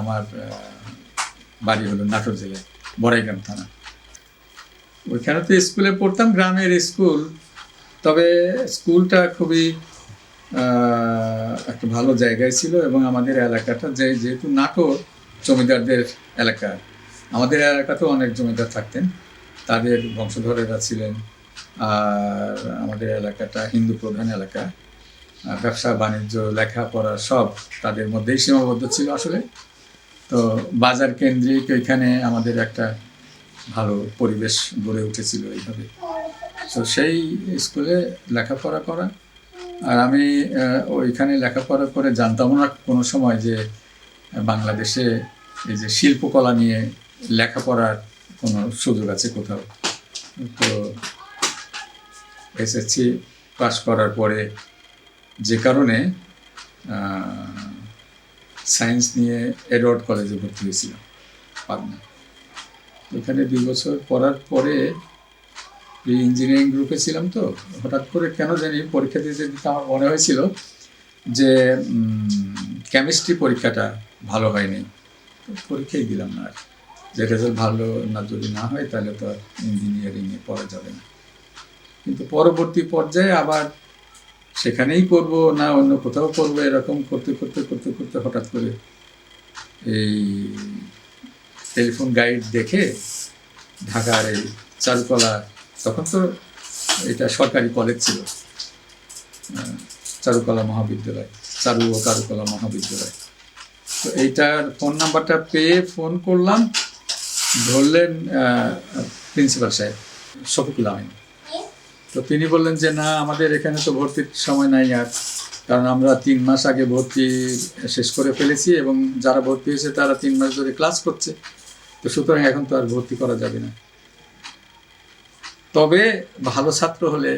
আমার বাড়ি হলো নাটোর জেলায়, বড়াইগ্রাম থানা। ওইখানে তো স্কুলে পড়তাম, গ্রামের স্কুল। তবে স্কুলটা খুবই একটা ভালো জায়গায় ছিল এবং আমাদের এলাকাটা যে, যেহেতু নাটোর জমিদারদের এলাকা, আমাদের এলাকাতেও অনেক জমিদার থাকতেন। তাদের বংশধরেরা ছিলেন, আর আমাদের এলাকাটা হিন্দু প্রধান এলাকা। ব্যবসা, বাণিজ্য, লেখাপড়া সব তাদের মধ্যেই সীমাবদ্ধ ছিল আসলে। তো বাজার কেন্দ্রিক ওইখানে আমাদের একটা ভালো পরিবেশ গড়ে উঠেছিল এইভাবে। তো সেই স্কুলে লেখাপড়া করা। আর আমি ওইখানে লেখাপড়া করে জানতাম না কোনো সময় যে বাংলাদেশে এই যে শিল্পকলা নিয়ে লেখাপড়ার কোনো সুযোগ আছে কোথাও। তো এসএসসি পাশ করার পরে যে কারণে সায়েন্স নিয়ে এডওয়ার্ড কলেজে ভর্তি হয়েছিলাম, পাবনা। ওখানে দুই বছর পড়ার পরে ইঞ্জিনিয়ারিং গ্রুপে ছিলাম তো, হঠাৎ করে কেন জানি পরীক্ষা দিতে দিতে আমার মনে হয়েছিল যে কেমিস্ট্রি পরীক্ষাটা ভালো হয়নি। পরীক্ষাই দিলাম না আর যে রেজাল্ট ভালো না যদি না হয় তাহলে তো ইঞ্জিনিয়ারিংয়ে পড়া যাবে না। কিন্তু পরবর্তী পর্যায়ে আবার সেখানেই করব না অন্য কোথাও করব এরকম করতে করতে করতে করতে হঠাৎ করে এই টেলিফোন গাইড দেখে ঢাকার এই চারুকলা, তখন তো এটা সরকারি কলেজ ছিল, চারুকলা মহাবিদ্যালয়, চারু ও কারুকলা মহাবিদ্যালয়। তো এইটার ফোন নাম্বারটা পেয়ে ফোন করলাম, ধরলেন প্রিন্সিপাল সাহেব, শফিকুল আমিন। তো তিনি বললেন যে, না, আমাদের এখানে তো ভর্তির সময় নাই আর। কারণ আমরা তিন মাস আগে ভর্তি শেষ করে ফেলেছি এবং যারা ভর্তি হয়েছে তারা তিন মাস ধরে ক্লাস করছে। তো সুতরাং এখন তো আর ভর্তি করা যাবে না। তবে ভালো ছাত্র হলে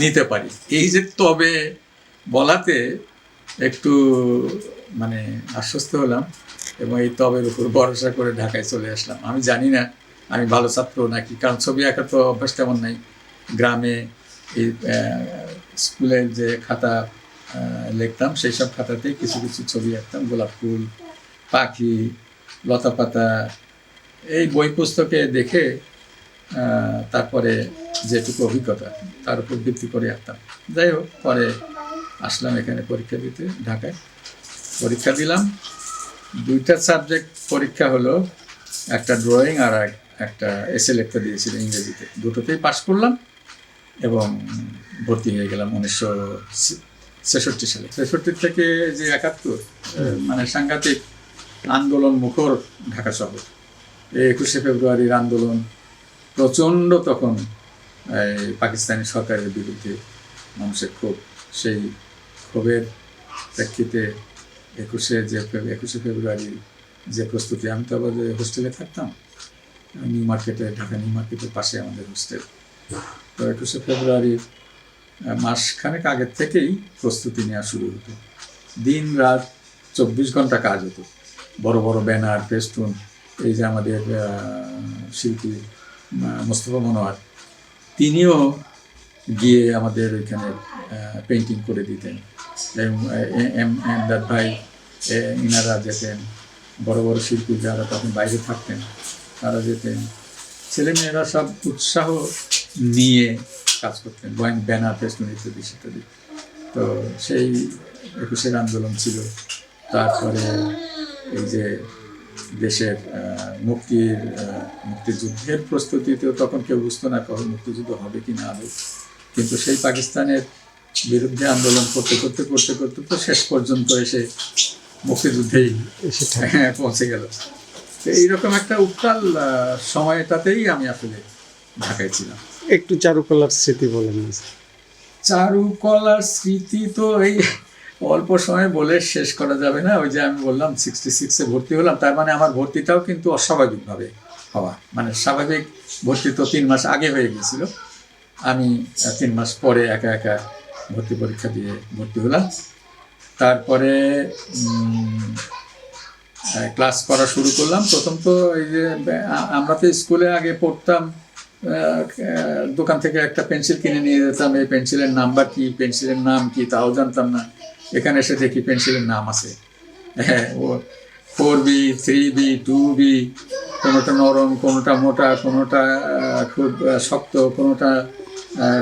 নিতে পারি। এই যে তবে বলাতে একটু মানে আশ্বস্ত হলাম এবং এই তবের উপর ভরসা করে ঢাকায় চলে আসলাম। আমি জানি না আমি ভালো ছাত্র নাকি, কারণ ছবি আঁকার তো অভ্যাস তেমন নাই। গ্রামে এই স্কুলের যে খাতা লিখতাম, সেই সব খাতাতেই কিছু কিছু ছবি আঁকতাম। গোলাপ ফুল, পাখি, লতা পাতা, এই বই পুস্তকে দেখে তারপরে যেটুকু অভিজ্ঞতা, তার উপর ভিত্তি করে আঁকতাম। যাই হোক, পরে আসলাম এখানে পরীক্ষা দিতে, ঢাকায়। পরীক্ষা দিলাম। দুইটা সাবজেক্ট পরীক্ষা হলো, একটা ড্রয়িং আর এক- একটা এসে লিখতে দিয়েছিল ইংরেজিতে। দুটোতেই পাশ করলাম। এবং ভর্তি হয়ে গেলাম উনিশশো ছেষট্টি সালে। ছেষট্টি থেকে যে একাত্তর মানে সাংঘাতিক আন্দোলন মুখর ঢাকা শহর। এই একুশে ফেব্রুয়ারির আন্দোলন প্রচণ্ড তখন পাকিস্তানি সরকারের বিরুদ্ধে মানুষের ক্ষোভ। সেই ক্ষোভের প্রেক্ষিতে একুশে যে একুশে ফেব্রুয়ারি যে প্রস্তুতি, আমি তো আবার হোস্টেলে থাকতাম, নিউ মার্কেটে, ঢাকা নিউ মার্কেটের পাশে আমাদের হোস্টেল একুশে ফেব্রুয়ারির মাসখানেক আগের থেকেই প্রস্তুতি নেওয়া শুরু হতো। দিন রাত চব্বিশ ঘণ্টা কাজ হতো। বড় বড় ব্যানার, ফেস্টুন, এই যে আমাদের শিল্পী মোস্তফা মনোয়ার, তিনিও গিয়ে আমাদের ওইখানে পেন্টিং করে দিতেন। এম এমদাদ ভাই ইনারা যেতেন, বড় বড় শিল্পী যারা তখন বাইরে থাকতেন, তারা যেতেন। ছেলেমেয়েরা সব উৎসাহ নিয়ে কাজ করতেন বয়ান ব্যানার ফেস্টুন ইত্যাদি ইত্যাদি তো সেই একুশের আন্দোলন ছিল। তারপরে এই যে দেশের মুক্তির মুক্তিযুদ্ধের প্রস্তুতিতেও তখন কেউ বুঝতো না কখন মুক্তিযুদ্ধ হবে কি না হবে। কিন্তু সেই পাকিস্তানের বিরুদ্ধে আন্দোলন করতে করতে করতে করতে তো শেষ পর্যন্ত এসে মুক্তিযুদ্ধেই হ্যাঁ, পৌঁছে গেল। তো এইরকম একটা উত্তাল সময়টাতেই আমি আসলে ঢাকায় ছিলাম। একটু চারুকলার স্মৃতি বলেন চারুকলার স্মৃতি তো এই অল্প সময় বলে শেষ করা যাবে না। ওই যে আমি বললাম সিক্সটি সিক্সে ভর্তি হলাম। তার মানে আমার ভর্তিটাও কিন্তু অস্বাভাবিকভাবে হওয়া। মানে স্বাভাবিক ভর্তি তো তিন মাস আগে হয়ে গিয়েছিল। আমি তিন মাস পরে একা একা ভর্তি পরীক্ষা দিয়ে ভর্তি হলাম। তারপরে ক্লাস করা শুরু করলাম। প্রথম তো এই যে আমরা তো স্কুলে আগে পড়তাম দোকান থেকে একটা পেন্সিল কিনে নিয়ে যেতাম। এই পেন্সিলের নাম্বার কি, পেন্সিলের নাম কি তাও জানতাম না। এখানে এসে দেখি পেন্সিলের নাম আছে। হ্যাঁ ও four B, three B, two B, কোনোটা নরম, কোনোটা মোটা, কোনোটা খুব শক্ত, কোনোটা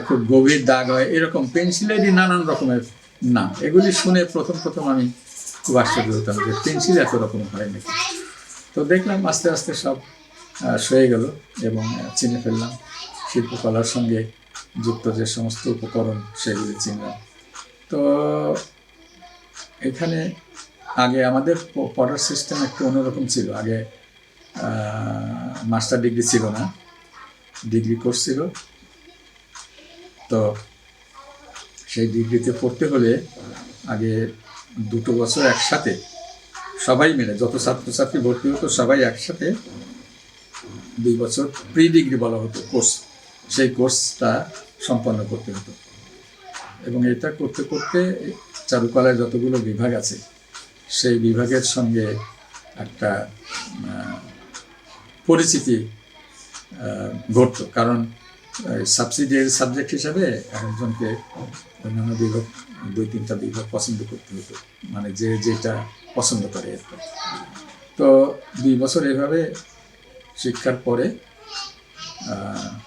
খুব গভীর দাগ হয়। এরকম পেন্সিলেরই নানান রকমের নাম। এগুলি শুনে প্রথম প্রথম আমি খুব আশ্চর্য হতাম যে পেন্সিল এত রকম হয় নাকি। তো দেখলাম আস্তে আস্তে সব সয়ে গেল এবং চিনে ফেললাম। শিল্পকলার সঙ্গে যুক্ত যে সমস্ত উপকরণ সেগুলি চিনলাম। তো, এখানে আগে আমাদের পড়ার সিস্টেম একটু অন্যরকম ছিল। আগে মাস্টার ডিগ্রি ছিল না। ডিগ্রি কোর্স ছিল। তো, সেই ডিগ্রিতে পড়তে হলে আগে দুটো বছর একসাথে সবাই মিলে, যত ছাত্রছাত্রী ভর্তি হতো সবাই একসাথে দুই বছর প্রি ডিগ্রি বলা হতো কোর্স সেই কোর্সটা সম্পন্ন করতে হতো। এবং এটা করতে করতে চারুকলায় যতগুলো বিভাগ আছে, সেই বিভাগের সঙ্গে একটা পরিচিতি ঘটতো। কারণ সাবসিডিয়ারি সাবজেক্ট হিসাবে একজনকে অন্যান্য বিভাগ, দুই তিনটা বিভাগ পছন্দ করতে হতো। মানে যে যেটা পছন্দ করে এরকম তো দুই বছর এভাবে শিক্ষার পরে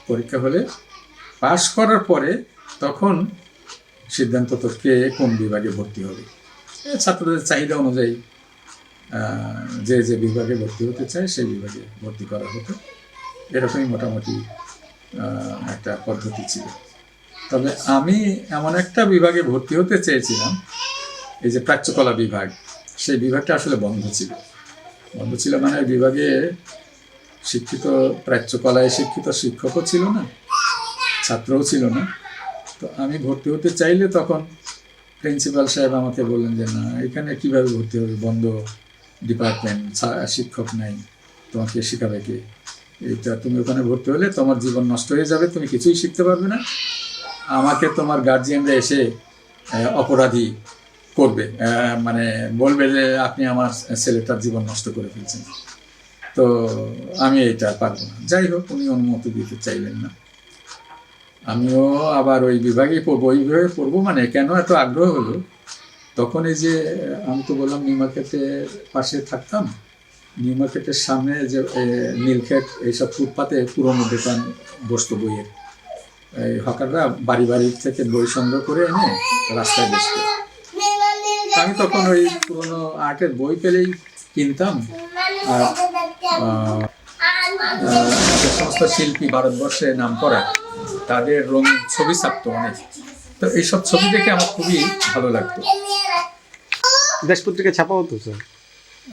পরীক্ষা হলে পাশ করার পরে তখন সিদ্ধান্ত তো কে কোন বিভাগে ভর্তি হবে। ছাত্রদের চাহিদা অনুযায়ী যে যে বিভাগে ভর্তি হতে চায় সেই বিভাগে ভর্তি করা হতো। এরকমই মোটামুটি একটা পদ্ধতি ছিল। তবে আমি এমন একটা বিভাগে ভর্তি হতে চেয়েছিলাম, এই যে প্রাচ্যকলা বিভাগ, সেই বিভাগটা আসলে বন্ধ ছিল। বন্ধ ছিল মানে বিভাগে শিক্ষিত, প্রাচ্যকলায় শিক্ষিত শিক্ষকও ছিল না, ছাত্রও ছিল না। তো আমি ভর্তি হতে চাইলে তখন প্রিন্সিপাল সাহেব আমাকে বললেন যে, না, এখানে কীভাবে ভর্তি হবে? বন্ধ ডিপার্টমেন্ট শিক্ষক নাই, তোমাকে শেখাবে কে? এইটা তুমি ওখানে ভর্তি হলে তোমার জীবন নষ্ট হয়ে যাবে, তুমি কিছুই শিখতে পারবে না। আমাকে তোমার গার্জিয়ানরা এসে অপরাধী করবে। মানে বলবে যে, আপনি আমার ছেলেটার জীবন নষ্ট করে ফেলছেন। তো আমি এটা পারব না। যাই হোক, উনি অনুমতি দিতে চাইলেন না। আমিও আবার ওই বিভাগেই পড়ব। ওই বিভাগে পড়ব মানে কেন এত আগ্রহ হলো? তখন এই যে, আমি তো বললাম নিউ মার্কেটের পাশে থাকতাম। নিউ মার্কেটের সামনে যে নীলক্ষেত, এইসব ফুটপাতে পুরোনো দোকান, বসতো বইয়ের। এই হকাররা বাড়ি বাড়ি থেকে বই সংগ্রহ করে এনে রাস্তায় বসত। আমি তখন ওই পুরোনো আর্টের বই পেলেই কিনতাম। আর যে সমস্ত শিল্পী ভারতবর্ষে নাম করা তাদের রঙিন ছবি ছাপতো অনেক। তো এইসব ছবি দেখে আমার খুবই ভালো লাগতো। দেশ পত্রিকা ছাপা হতো স্যার?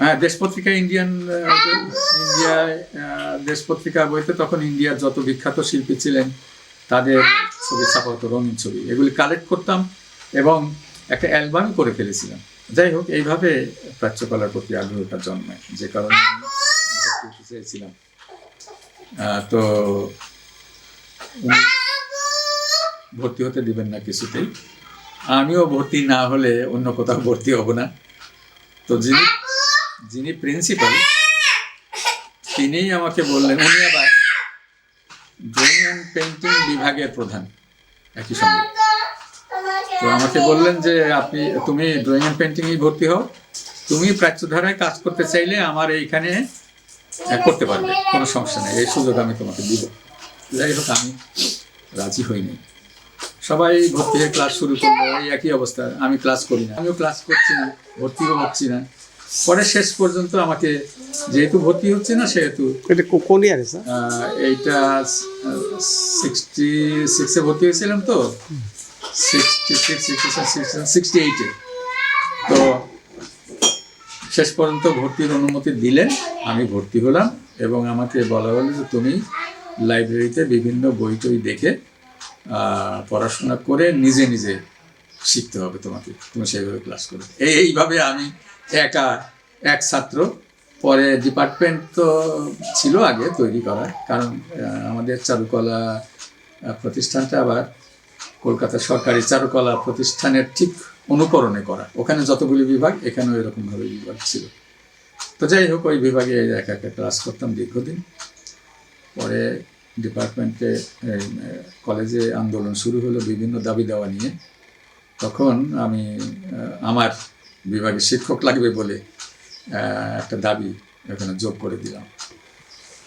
হ্যাঁ দেশ পত্রিকা ইন্ডিয়ান ইন্ডিয়ায় দেশ পত্রিকা বইতে তখন ইন্ডিয়ার যত বিখ্যাত শিল্পী ছিলেন তাদের ছবি ছাপা হতো রঙিন ছবি। এগুলি কালেক্ট করতাম এবং একটা অ্যালবাম করে ফেলেছিলাম। যাই হোক এইভাবে প্রাচ্যকলার প্রতি আগ্রহটা জন্মায় যে কারণে চেয়েছিলাম তো ভর্তি হতে দিবেন না কিছুতেই। আমিও ভর্তি না হলে অন্য কোথাও ভর্তি হব না। তো যিনি যিনি প্রিন্সিপাল, তিনিই আমাকে বললেন, উনি আবার ড্রয়িং অ্যান্ড পেন্টিং বিভাগের প্রধান। একই সঙ্গে। তো আমাকে বললেন যে, আপনি তুমি ড্রয়িং অ্যান্ড পেন্টিংয়ে ভর্তি হও। তুমি প্রাচ্যধারায় কাজ করতে চাইলে আমার এইখানে করতে পারবে কোনো সমস্যা নেই এই সুযোগ আমি তোমাকে দিব। যাই হোক আমি রাজি হইনি। সবাই ভর্তি হয়ে ক্লাস শুরু করল এই একই অবস্থা আমি ক্লাস করি না। আমিও ক্লাস করছি না ভর্তিও হচ্ছি না। পরে শেষ পর্যন্ত আমাকে যেহেতু ভর্তি হচ্ছে না সেহেতু এটা কোন ইয়ারে স্যার এইটা সিক্সটি সিক্সে ভর্তি হয়েছিলাম তো সিক্সটি সিক্স সিক্সটি সিক্সটি এইটে তো শেষ পর্যন্ত ভর্তির অনুমতি দিলেন, আমি ভর্তি হলাম এবং আমাকে বলা হলো যে তুমি লাইব্রেরিতে বিভিন্ন বই টই দেখে পড়াশোনা করে নিজে নিজে শিখতে হবে তোমাকে। তুমি সেইভাবে ক্লাস করবে এই, এইভাবে আমি একা, এক ছাত্র, পরে ডিপার্টমেন্ট তো ছিল আগে তৈরি করা কারণ আমাদের চারুকলা প্রতিষ্ঠানটা আবার কলকাতা সরকারি চারুকলা প্রতিষ্ঠানের ঠিক অনুকরণে করা। ওখানে যতগুলি বিভাগ, এখানেও এরকমভাবে বিভাগ ছিল। তো যাই হোক, ওই বিভাগে একা একা ক্লাস করতাম দীর্ঘদিন। পরে ডিপার্টমেন্টে কলেজে আন্দোলন শুরু হলো বিভিন্ন দাবি দেওয়া নিয়ে। তখন আমি আমার বিভাগে শিক্ষক লাগবে বলে একটা দাবি এখানে যোগ করে দিলাম।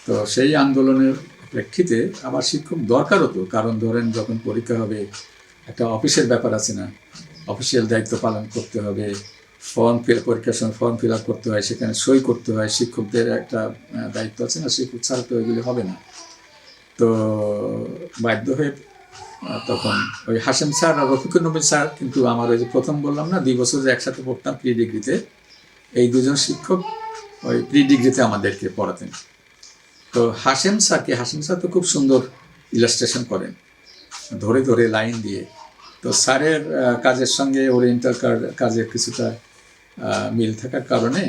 তো সেই আন্দোলনের প্রেক্ষিতে আবার শিক্ষক দরকার হতো কারণ ধরেন যখন পরীক্ষা হবে, একটা অফিসের ব্যাপার আছে না অফিসিয়াল দায়িত্ব পালন করতে হবে ফর্ম ফিল পরীক্ষার সময় ফর্ম ফিল আপ করতে হয়, সেখানে সই করতে হয়, শিক্ষকদের একটা দায়িত্ব আছে না, শিক্ষক ছাড়া তো এগুলি হবে না। তো বাধ্য হয়ে তখন ওই হাসেম স্যার আর রফিকুর নবী স্যার, কিন্তু আমার ওই যে প্রথম বললাম না, দুই বছর যে একসাথে পড়তাম প্রি ডিগ্রিতে এই দুজন শিক্ষক ওই প্রি ডিগ্রিতে আমাদেরকে পড়াতেন। তো হাসেম স্যারকে হাসেম স্যার তো খুব সুন্দর ইলাস্ট্রেশন করেন। ধরে ধরে লাইন দিয়ে তো স্যারের কাজের সঙ্গে ওরিয়েন্টাল কাজের কিছুটা মিল থাকার কারণে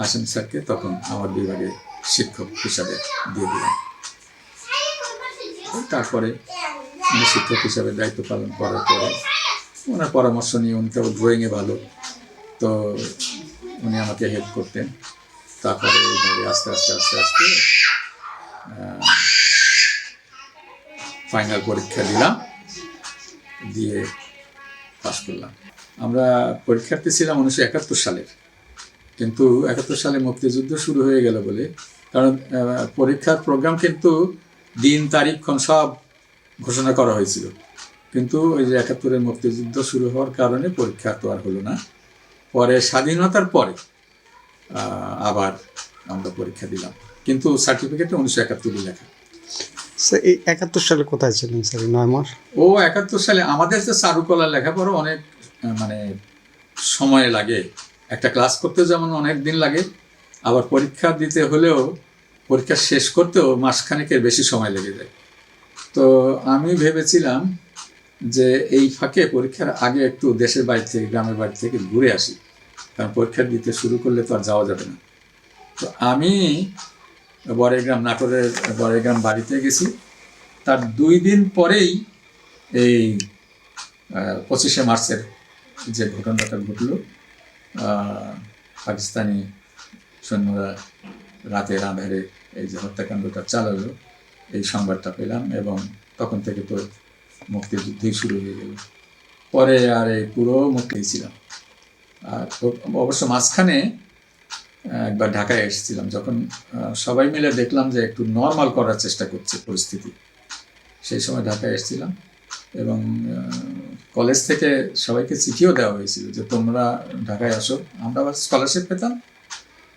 হাসেম স্যারকে তখন আমার বিভাগে শিক্ষক হিসাবে দিয়ে দিলাম। তারপরে উনি শিক্ষক হিসাবে দায়িত্ব পালন করার পরে ওনার পরামর্শ নিয়ে উনি তো ড্রয়িংয়ে ভালো, তো উনি আমাকে হেল্প করতেন। তারপরে এইভাবে আস্তে আস্তে আস্তে আস্তে ফাইনাল পরীক্ষা দিলাম। দিয়ে পাস করলাম। আমরা পরীক্ষার্থী ছিলাম উনিশশো একাত্তর সালের। কিন্তু একাত্তর সালে মুক্তিযুদ্ধ শুরু হয়ে গেল বলে। কারণ পরীক্ষার প্রোগ্রাম কিন্তু দিন তারিখক্ষণ সব ঘোষণা করা হয়েছিল। কিন্তু ওই যে একাত্তরের মুক্তিযুদ্ধ শুরু হওয়ার কারণে পরীক্ষা তো আর হলো না। পরে স্বাধীনতার পরে আবার আমরা পরীক্ষা দিলাম। কিন্তু সার্টিফিকেটে উনিশশো একাত্তরই লেখা। স্যার, এই একাত্তর সালে কোথায় ছিলেন স্যার নয় মাস? ও একাত্তর সালে আমাদের যে চারুকলা লেখাপড়া অনেক মানে সময় লাগে। একটা ক্লাস করতে যেমন অনেক দিন লাগে, আবার পরীক্ষা দিতে হলেও, পরীক্ষা শেষ করতেও মাসখানেকের বেশি সময় লেগে যায়। তো আমি ভেবেছিলাম যে এই ফাঁকে পরীক্ষার আগে একটু দেশের বাড়ি থেকে, গ্রামের বাড়ি থেকে ঘুরে আসি। কারণ পরীক্ষা দিতে শুরু করলে তো আর যাওয়া যাবে না। তো আমি বরেগ্রাম নাটোরের বরেগ্রাম বাড়িতে গেছি। তার দুই দিন পরেই এই পঁচিশে মার্চের যে ঘটনাটা ঘটলো পাকিস্তানি সৈন্যরা রাতের আধারে এই যে হত্যাকাণ্ডটা চালালো, এই সংবাদটা পেলাম এবং তখন থেকে তো মুক্তিযুদ্ধই শুরু হয়ে গেল। পরে আর এই পুরো মুক্তি ছিলাম আর অবশ্য মাঝখানে একবার ঢাকায় এসেছিলাম, যখন সবাই মিলে দেখলাম যে একটু নর্মাল করার চেষ্টা করছে পরিস্থিতি। সেই সময় ঢাকায় এসেছিলাম এবং কলেজ থেকে সবাইকে চিঠিও দেওয়া হয়েছিল যে তোমরা ঢাকায় আসো। আমরা আবার স্কলারশিপ পেতাম।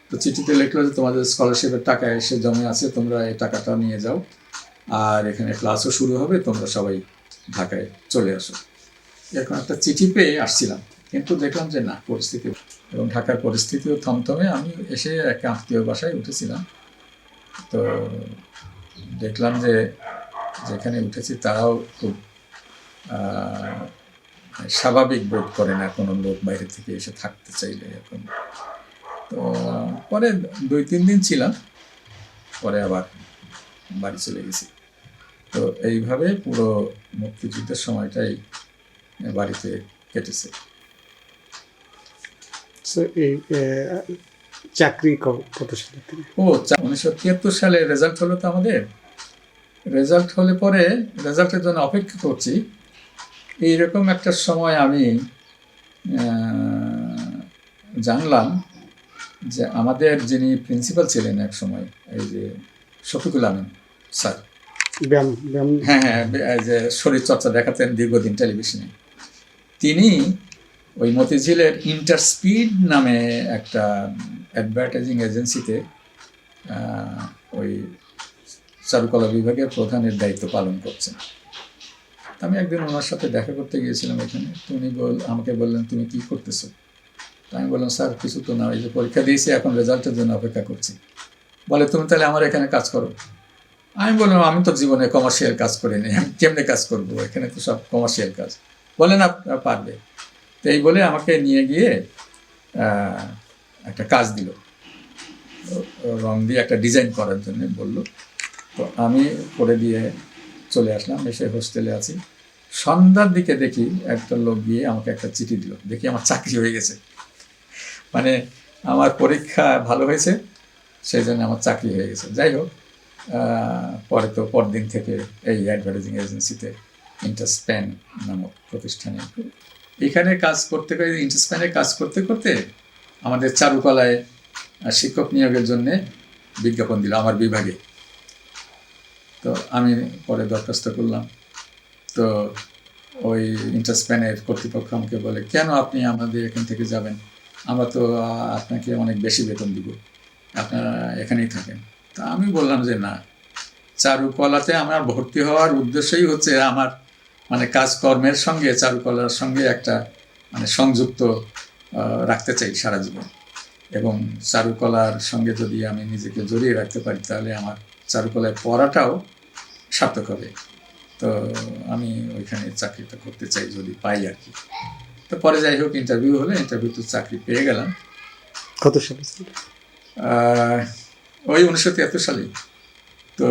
তো চিঠিতে লিখলো যে তোমাদের স্কলারশিপের টাকা এসে জমে আছে, তোমরা এই টাকাটা নিয়ে যাও। আর এখানে ক্লাসও শুরু হবে, তোমরা সবাই ঢাকায় চলে আসো। এরকম একটা চিঠি পেয়ে আসছিলাম। কিন্তু দেখলাম যে না, পরিস্থিতি এবং ঢাকার পরিস্থিতিও থমথমে। আমি এসে এক আত্মীয় বাসায় উঠেছিলাম। তো দেখলাম যে যেখানে উঠেছি তারাও খুব স্বাভাবিক বোধ করে না কোনো লোক বাইরে থেকে এসে থাকতে চাইলে এখন তো পরে দুই, তিন দিন ছিলাম। পরে আবার বাড়ি চলে গেছি। তো এইভাবে পুরো মুক্তিযুদ্ধের সময়টাই বাড়িতে কেটেছে। এই চাকরি কত সালে ও উনিশশো তিয়াত্তর সালে রেজাল্ট হলো তো আমাদের। রেজাল্ট হলে পরে রেজাল্টের জন্য অপেক্ষা করছি। এইরকম একটা সময় আমি জানলাম যে আমাদের যিনি প্রিন্সিপাল ছিলেন এক সময় এই যে শফিকুল আলম স্যার। হ্যাঁ হ্যাঁ যে শরীরচর্চা দেখাতেন দীর্ঘদিন টেলিভিশনে। তিনি ওই মতিঝিলের ইন্টারস্পিড নামে একটা অ্যাডভার্টাইজিং এজেন্সিতে ওই চারুকলা বিভাগের প্রধানের দায়িত্ব পালন করছেন। আমি একদিন ওনার সাথে দেখা করতে গিয়েছিলাম এখানে। উনি বল, আমাকে বললেন, তুমি কি করতেছো? আমি বললাম, স্যার, কিছু তো না এই যে পরীক্ষা দিয়েছি, এখন রেজাল্টের জন্য অপেক্ষা করছি। বলে, তুমি তাহলে আমার এখানে কাজ করো। আমি বললাম, আমি তো জীবনে কমার্শিয়াল কাজ করিনি, আমি কেমনে কাজ করব? এখানে তো সব কমার্শিয়াল কাজ। বলে না পারবে। তো এই বলে আমাকে নিয়ে গিয়ে একটা কাজ দিল। রং দিয়ে একটা ডিজাইন করার জন্য বলল, তো আমি করে দিয়ে চলে আসলাম, এসে হোস্টেলে আছি। সন্ধ্যার দিকে দেখি একটা লোক গিয়ে আমাকে একটা চিঠি দিল। দেখি আমার চাকরি হয়ে গেছে। মানে আমার পরীক্ষা ভালো হয়েছে সেই জন্য আমার চাকরি হয়ে গেছে। যাই হোক পরে তো পরদিন থেকে এই অ্যাডভার্টাইজিং এজেন্সিতে ইন্টারস্প্যান নামক প্রতিষ্ঠানে এখানে কাজ করতে করে ইন্টারস্প্যানে কাজ করতে করতে আমাদের চারুকলায় শিক্ষক নিয়োগের জন্য বিজ্ঞাপন দিল আমার বিভাগে। তো আমি পরে দরখাস্ত করলাম। তো ওই ইন্টারস্প্যানের কর্তৃপক্ষ আমাকে বলে, কেন আপনি আমাদের এখান থেকে যাবেন? আমরা তো আপনাকে অনেক বেশি বেতন দিব। আপনারা এখানেই থাকেন। তা আমি বললাম যে, না, চারুকলাতে আমার ভর্তি হওয়ার উদ্দেশ্যই হচ্ছে আমার মানে কাজকর্মের সঙ্গে চারুকলার সঙ্গে একটা মানে সংযুক্ত রাখতে চাই সারা জীবন। এবং চারুকলার সঙ্গে যদি আমি নিজেকে জড়িয়ে রাখতে পারি তাহলে আমার চারুকলায় পড়াটাও সার্থক হবে। তো আমি ওইখানে চাকরিটা করতে চাই যদি পাই আর কি। তো পরে যাই হোক ইন্টারভিউ হলে ইন্টারভিউ তো চাকরি পেয়ে গেলাম। কত সালে ওই উনিশশো তিয়াত্তর সালে তো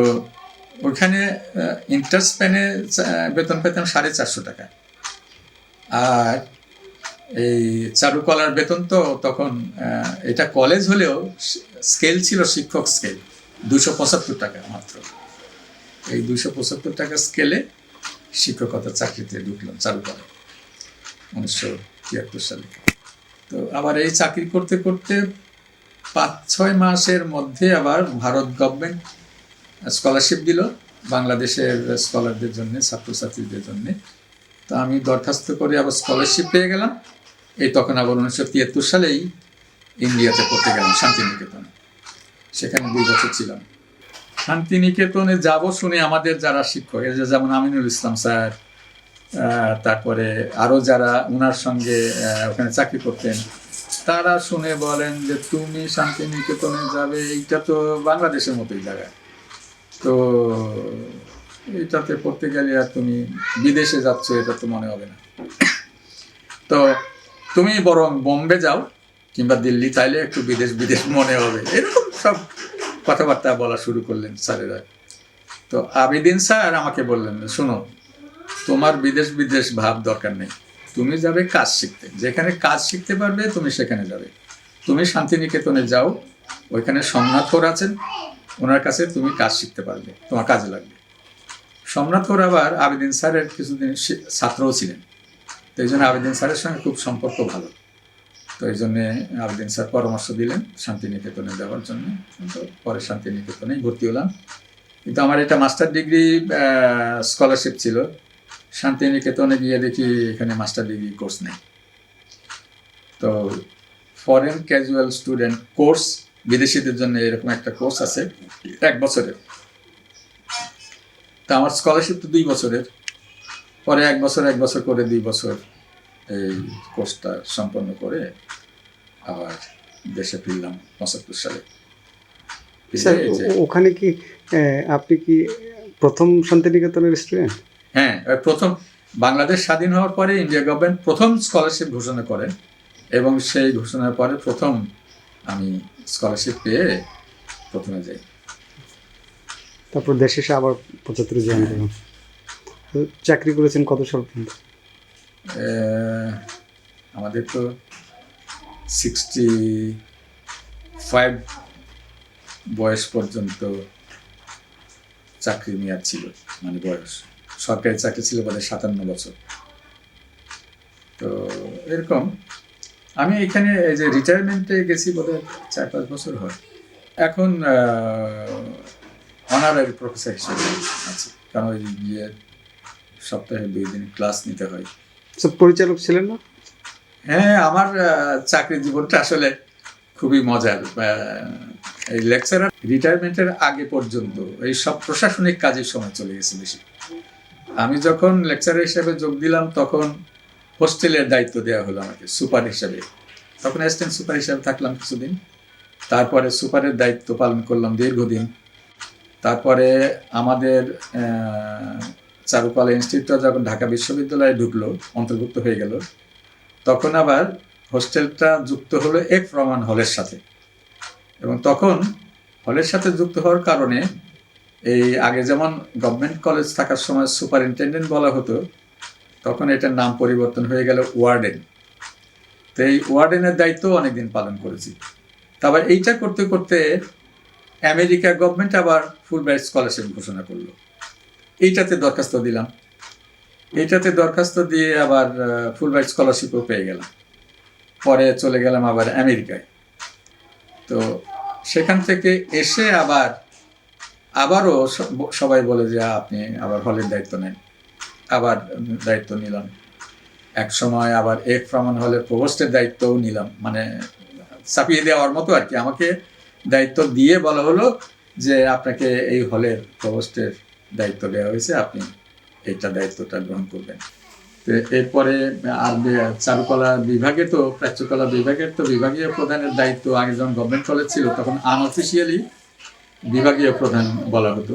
ওইখানে ইন্টার স্প্যানে বেতন পেতাম সাড়ে চারশো টাকা। আর এই চারুকলার বেতন তো তখন এটা কলেজ হলেও স্কেল ছিল শিক্ষক স্কেল দুশো পঁচাত্তর টাকা মাত্র। এই দুশো পঁচাত্তর টাকা স্কেলে শিক্ষকতা চাকরিতে ঢুকলাম চারুকলায়, উনিশশো তিয়াত্তর সালে। তো আবার এই চাকরি করতে করতে পাঁচ ছয় মাসের মধ্যে আবার ভারত গভর্নমেন্ট স্কলারশিপ দিল বাংলাদেশের স্কলারদের জন্য, ছাত্রছাত্রীদের জন্য। তা আমি দরখাস্ত করে আবার স্কলারশিপ পেয়ে গেলাম। এই তখন আবার উনিশশো তিয়াত্তর সালেই ইন্ডিয়াতে পড়তে গেলাম, শান্তিনিকেতনে। সেখানে দুই বছর ছিলাম। শান্তিনিকেতনে যাব শুনে আমাদের যারা শিক্ষক, এই যে যেমন আমিনুল ইসলাম স্যার তারপরে আরও যারা ওনার সঙ্গে ওখানে চাকরি করতেন, তারা শুনে বলেন যে, তুমি শান্তিনিকেতনে যাবে, এইটা তো বাংলাদেশের মতোই জায়গা। তো এটাতে পড়তে গেলে আর তুমি বিদেশে যাচ্ছ, এটা তো মনে হবে না। তো তুমি বরং বোম্বে যাও, কিংবা দিল্লি, তাইলে একটু বিদেশ বিদেশ মনে হবে। এরকম সব কথাবার্তা বলা শুরু করলেন স্যারেরা। তো আবিদিন স্যার আমাকে বললেন, শোনো, তোমার বিদেশ বিদেশ ভাব দরকার নেই। তুমি যাবে কাজ শিখতে। যেখানে কাজ শিখতে পারবে, তুমি সেখানে যাবে। তুমি শান্তিনিকেতনে যাও, ওইখানে সোমনাথর আছেন। ওনার কাছে তুমি কাজ শিখতে পারবে, তোমার কাজে লাগবে। সোমনাথর আবার আবেদিন স্যারের কিছুদিন ছাত্রও ছিলেন। তো এই জন্য আবেদিন স্যারের সঙ্গে খুব সম্পর্ক ভালো। তো এই জন্যে আবেদিন স্যার পরামর্শ দিলেন শান্তিনিকেতনে যাওয়ার জন্য। তো পরে শান্তিনিকেতনেই ভর্তি হলাম। কিন্তু আমার এটা মাস্টার ডিগ্রি স্কলারশিপ ছিল। শান্তিনিকেতনে গিয়ে দেখি এখানে মাস্টার ডিগ্রি কোর্স নেই। তো ফরেন ক্যাজুয়াল স্টুডেন্ট কোর্স বিদেশিদের জন্য এরকম একটা কোর্স আছে এক বছরের। তা আমার স্কলারশিপ তো দুই বছরের। পরে এক বছর এক বছর করে দুই বছর এই কোর্সটা সম্পন্ন করে আবার দেশে ফিরলাম পঁচাত্তর সালে। ওখানে কি আপনি কি প্রথম শান্তিনিকেতনের স্টুডেন্ট হ্যাঁ প্রথম বাংলাদেশ স্বাধীন হওয়ার পরে ইন্ডিয়া গভর্নমেন্ট প্রথম স্কলারশিপ ঘোষণা করেন এবং সেই ঘোষণার পরে প্রথম আমি স্কলারশিপ পেয়ে প্রথমে যাই। তারপর দেশে এসে আবার পঁচাত্তর জয়েন করলাম। চাকরি করেছেন কত সাল পর্যন্ত? আমাদের তো সিক্সটি ফাইভ বয়স পর্যন্ত চাকরি মেয়াদ ছিল মানে বয়স। সরকারি চাকরি ছিল বোধহয় সাতান্ন বছর। তো এরকম আমি এখানে এই যে রিটায়ারমেন্টে গেছি বোধহয় চার পাঁচ বছর হয়। এখন অনারারি প্রফেসর হিসেবে আছি। কারণ ওই গিয়ে সপ্তাহে দুই দিন ক্লাস নিতে হয়। সব পরিচালক ছিলেন না? হ্যাঁ আমার চাকরি জীবনটা আসলে খুবই মজার। এই লেকচারার রিটায়ারমেন্টের আগে পর্যন্ত এই সব প্রশাসনিক কাজের সময় চলে গেছে বেশি। আমি যখন লেকচারার হিসেবে যোগ দিলাম তখন হোস্টেলের দায়িত্ব দেওয়া হলো আমাকে, সুপার হিসাবে। তখন অ্যাসিস্ট্যান্ট সুপার হিসাবে থাকলাম কিছুদিন। তারপরে সুপারের দায়িত্ব পালন করলাম দীর্ঘদিন। তারপরে আমাদের চারুকলা ইনস্টিটিউটটা যখন ঢাকা বিশ্ববিদ্যালয়ে ঢুকলো, অন্তর্ভুক্ত হয়ে গেল, তখন আবার হোস্টেলটা যুক্ত হলো এক রহমান হলের সাথে। এবং তখন হলের সাথে যুক্ত হওয়ার কারণে এই আগে যেমন গভর্নমেন্ট কলেজ থাকার সময় সুপারিনটেন্ডেন্ট বলা হতো তখন এটার নাম পরিবর্তন হয়ে গেল ওয়ার্ডেন। তো এই ওয়ার্ডেনের দায়িত্ব অনেকদিন পালন করেছি। তারপর এইটা করতে করতে আমেরিকা গভর্নমেন্ট আবার ফুল ব্রাইট স্কলারশিপ ঘোষণা করল। এইটাতে দরখাস্ত দিলাম। এইটাতে দরখাস্ত দিয়ে আবার ফুল ব্রাইট স্কলারশিপও পেয়ে গেলাম। পরে চলে গেলাম আবার আমেরিকায়। তো সেখান থেকে এসে আবার, আবারও সবাই বলে যে আপনি আবার হলের দায়িত্ব নেন। আবার দায়িত্ব নিলাম। এক সময় আবার এক প্রমাণ হলে প্রভোস্টের দায়িত্বও নিলাম। মানে চাপিয়ে দেওয়ার মতো আর কি। আমাকে দায়িত্ব দিয়ে বলা হলো যে আপনাকে এই হলের প্রভোস্টের দায়িত্ব দেওয়া হয়েছে, আপনি এইটা দায়িত্বটা গ্রহণ করবেন। তো এরপরে আর চারুকলা বিভাগে তো, প্রাচ্যকলা বিভাগের তো বিভাগীয় প্রধানের দায়িত্ব আগে যখন গভর্নমেন্ট কলেজ ছিল, তখন আনঅফিসিয়ালি বিভাগীয় প্রধান বলা হতো।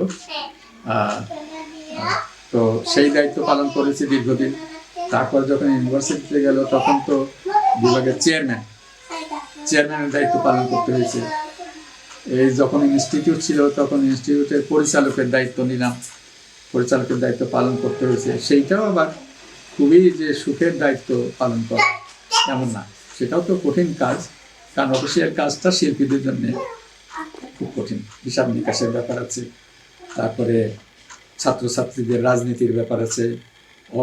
তো সেই দায়িত্ব পালন করেছি দীর্ঘদিন। তারপর যখন ইউনিভার্সিটিতে গেল, তখন তো বিভাগের চেয়ারম্যান। চেয়ারম্যানের দায়িত্ব পালন করতে হয়েছে। এই যখন ইনস্টিটিউট ছিল, তখন ইনস্টিটিউটের পরিচালকের দায়িত্ব নিলাম। পরিচালকের দায়িত্ব পালন করতে হয়েছে। সেইটাও আবার খুবই যে সুখের দায়িত্ব পালন করা, এমন না। সেটাও তো কঠিন কাজ, কারণ অফিসিয়াল কাজটা শিল্পীদের জন্য খুব কঠিন। হিসাব নিকাশের ব্যাপার আছে। তারপরে ছাত্রছাত্রীদের রাজনীতির ব্যাপার আছে,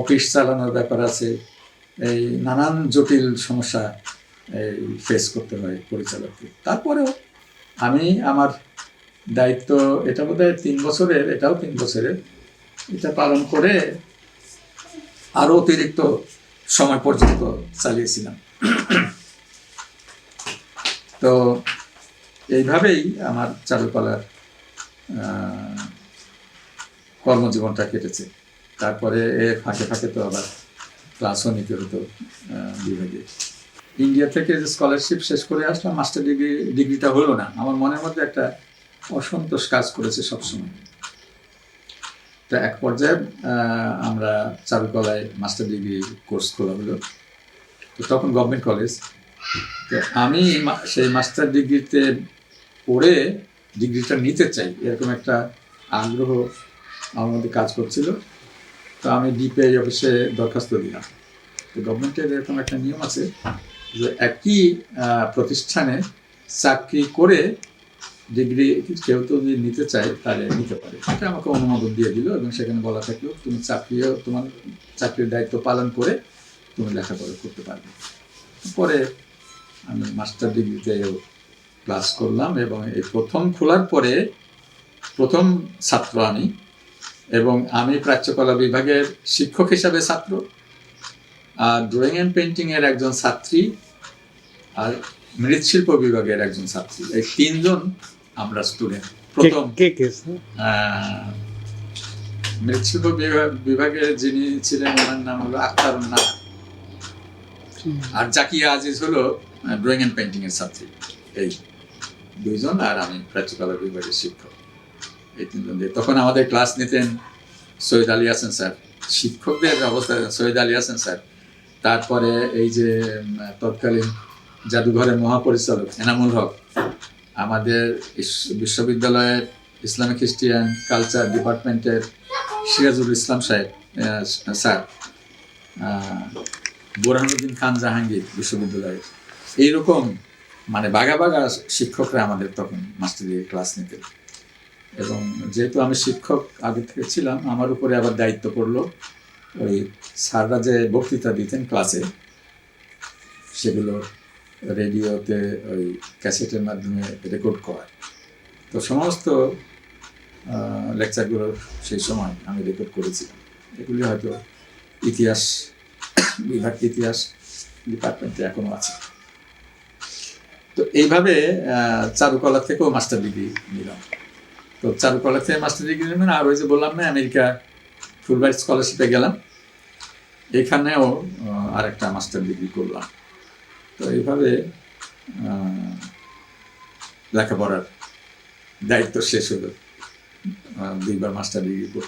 অফিস চালানোর ব্যাপার আছে, এই নানান জটিল সমস্যা, এই ফেস করতে হয় পরিচালককে। তারপরেও আমি আমার দায়িত্ব, এটা বোধহয় তিন বছরের, এটাও তিন বছরের, এটা পালন করে আরও অতিরিক্ত সময় পর্যন্ত চালিয়েছিলাম। তো এইভাবেই আমার চারুকলার কর্মজীবনটা কেটেছে। তারপরে এর ফাঁকে ফাঁকে তো আবার ক্লাসও নিতে হতো বিভাগে। ইন্ডিয়া থেকে যে স্কলারশিপ শেষ করে আসলাম মাস্টার ডিগ্রি ডিগ্রিটা হলো না। আমার মনের মধ্যে একটা অসন্তোষ কাজ করেছে সবসময়। তো এক পর্যায়ে আমরা চারুকলায় মাস্টার ডিগ্রি কোর্স খোলা হলো। তো তখন গভর্নমেন্ট কলেজ তো আমি সেই মাস্টার ডিগ্রিতে পড়ে ডিগ্রিটা নিতে চাই, এরকম একটা আগ্রহ আমার মধ্যে কাজ করছিল। তো আমি ডিপিআই অফিসে দরখাস্ত দিলাম। তো গভর্নমেন্টের এরকম একটা নিয়ম আছে যে একই প্রতিষ্ঠানে চাকরি করে ডিগ্রি কেউ তো যদি নিতে চায় তাহলে নিতে পারে। এটা আমাকে অনুমোদন দিয়ে দিল এবং সেখানে বলা থাকল, তুমি চাকরিও, তোমার চাকরির দায়িত্ব পালন করে তুমি লেখাপড়া করতে পারবে। পরে আমি মাস্টার ডিগ্রিতে ক্লাস করলাম এবং এই প্রথম খোলার পরে প্রথম ছাত্র আমি এবং আমি প্রাচ্যকলা বিভাগের শিক্ষক হিসাবে ছাত্র আর ড্রয়িং অ্যান্ড পেন্টিং এর একজন ছাত্রী আর মৃৎশিল্প বিভাগের একজন ছাত্রী। এই তিনজন আমরা স্টুডেন্ট প্রথম। মৃৎশিল্প বিভাগ- বিভাগের যিনি ছিলেন ওনার নাম হলো আক্তার না আর জাকিয়া আজিজ হলো ড্রয়িং অ্যান্ড পেন্টিংয়ের এর ছাত্রী। এই দুইজন আর আমি প্রাচ্যকলা বিভাগের শিক্ষক। এই তিনজন দিয়ে তখন আমাদের ক্লাস নিতেন সৈয়দ আলী হাসান স্যার। শিক্ষকদের অবস্থা সৈয়দ আলী হাসান স্যার। তারপরে এই যে তৎকালীন জাদুঘরের মহাপরিচালক এনামুল হক, আমাদের বিশ্ববিদ্যালয়ের ইসলামিক খ্রিস্টিয়ান কালচার ডিপার্টমেন্টের সিরাজুল ইসলাম সাহেব স্যার বোরহানুদ্দিন খান জাহাঙ্গীর বিশ্ববিদ্যালয়ের। এইরকম মানে বাঘা বাঘা শিক্ষকরা আমাদের তখন মাস্টারি ক্লাস নিতেন। এবং যেহেতু আমি শিক্ষক, আগে থেকে ছিলাম, আমার উপরে আবার দায়িত্ব পড়ল। ওই স্যাররা যে বক্তৃতা দিতেন ক্লাসে, সেগুলো রেডিওতে ওই ক্যাসেটের মাধ্যমে রেকর্ড করা তো সমস্ত লেকচারগুলো সেই সময় আমি রেকর্ড করেছিলাম। এগুলি হয়তো ইতিহাস, বিভাগ ইতিহাস ডিপার্টমেন্টে এখনও আছে। তো এইভাবে চারুকলা থেকেও মাস্টার ডিগ্রি নিলাম। তো চারুকলা থেকে মাস্টার ডিগ্রি নেবেন। আর ওই যে বললাম না আমেরিকা ফুলবাইট স্কলারশিপে গেলাম। এখানেও আরেকটা মাস্টার ডিগ্রি করলাম। তো এইভাবে লেখাপড়ার দায়িত্ব শেষ হলো। দুইবার মাস্টার ডিগ্রি